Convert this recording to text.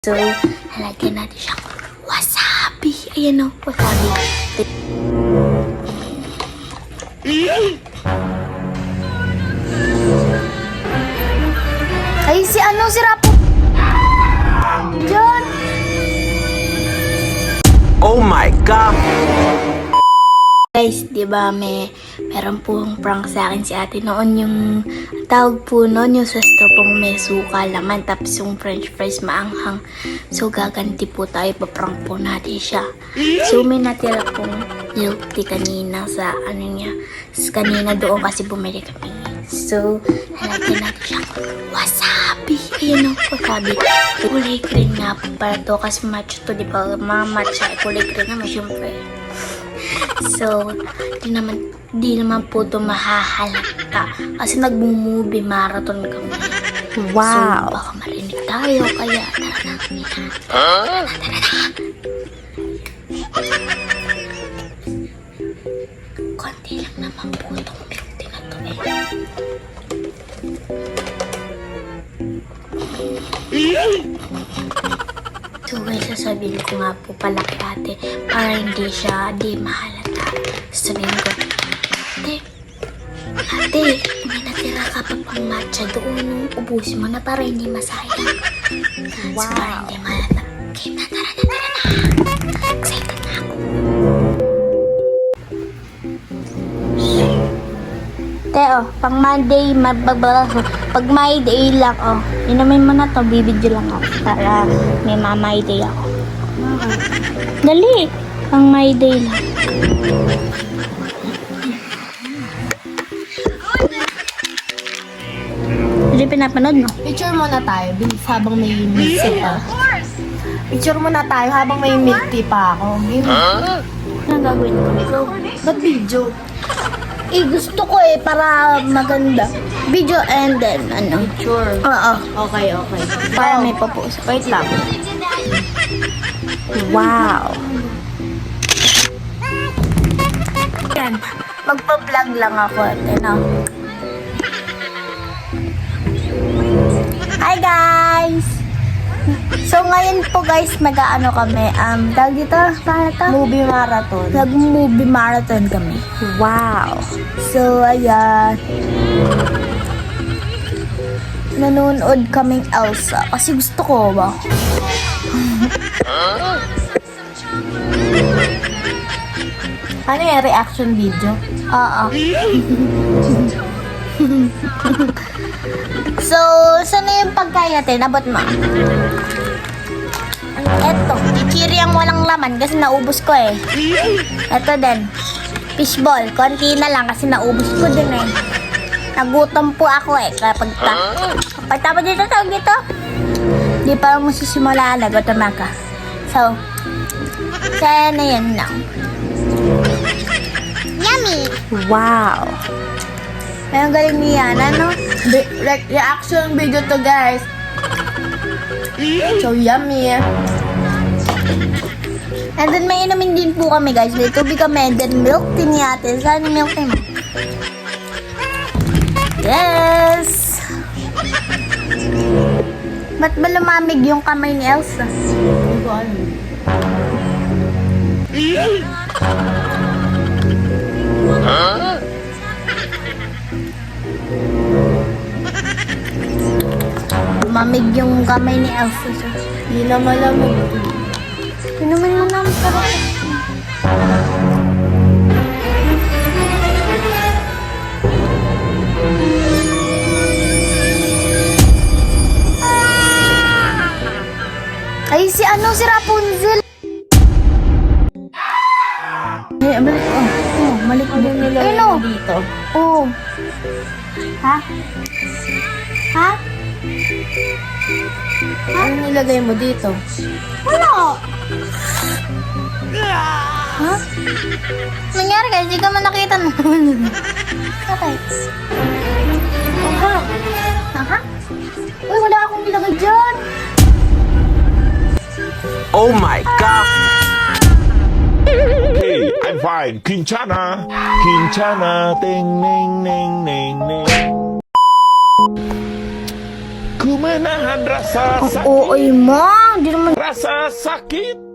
So, halagyan natin siyang wasabi. Ayan o, wasabi. Ay, si ano, si Rapo. John! Oh my god! Di ba may meron pong prank sa akin si ate noon yung ang tawag po noon yung sister pong may suka laman tapos yung french fries maanghang. So gaganti po tayo, paprank po natin siya. So may natira pong milk tea kanina sa ano niya. s- Kanina doon kasi bumili kami. So, halagyan natin siya wasabi. Ayan o, wasabi. Kulay green nga po para to kasi match to, di ba? Mga matcha, kulay green naman syempre. So, di naman, di naman po ito mahahalata. Kasi nag-movie marathon kami. Wow. So, baka marinig tayo. Kaya, tara na. Tara, tara na. Konti lang naman po itong tea na to eh. So guys, sasabihin ko nga po pala kay ate para hindi siya di mahalata. Sasabihin ko, ate, ate, may natira ka pa pang matcha doon. Ubusin mo na para hindi masayang. So para hindi mahalata. Game na, tara na, tara Teo, pang Monday, magbabala Pag my day lang, oh. Inumin mo na to, bibidyo lang ako. Para may mamay day ako. Dali! Pang my day lang. Hindi pinapanood, no? Picture muna tayo, bilis habang may milk pa. Picture muna tayo habang may milk tea pa ako. Ano gagawin ko? Ba't video? Eh, gusto ko eh, para maganda. Video and then, ano? Picture. Oo. Okay, okay. Para may papost. Wait lang. Wow! Yan. Magpa-vlog lang ako. Ano? Ngayon po guys, nag-ano kami. Um, tawag dito, to? Movie marathon. Nag-movie marathon kami. Wow. So, ayan. Nanonood kaming Elsa. Kasi gusto ko ba? Ano yung reaction video? Oo. so, saan na yung pagkain natin? Abot mo. Eto, chichiri ang walang laman kasi naubos ko eh. Eto din. Fishball, konti na lang kasi naubos ko din eh. Nagutom po ako eh. Kapag ta kapag tapos dito, tawag dito. Di pa mo sisimula, nagutom ako. So, kaya na yan lang. Yummy! Wow. Ang galing ni Yana, no? Like, reaction video to guys. So yummy. And then may inumin din po kami guys. May tubig kami and then milk tea ni ate. Saan yung milk tea mo? Yes! Ba't ba lumamig yung kamay ni Elsa? Hindi ko alam. Lumamig yung kamay ni Elsa. Hindi na malamig. Inumin mo naman pero Ay, si ano, si Rapunzel. Hey, balik ko. Oh, malik ko din nila Ayun, oh. dito. Oh. Ha? Ha? Ano nilagay mo dito? Ano? Ha? Nangyari guys, hindi ka man nakita na naman. Bakit? Aha. Aha? Uy, wala akong nilagay dyan. Oh my God! Hey, I'm fine. Kinchana! Kinchana! Ting, ning, ning, ning, ning menahan rasa sakit. Oo, oh, ma. Di naman. Rasa sakit.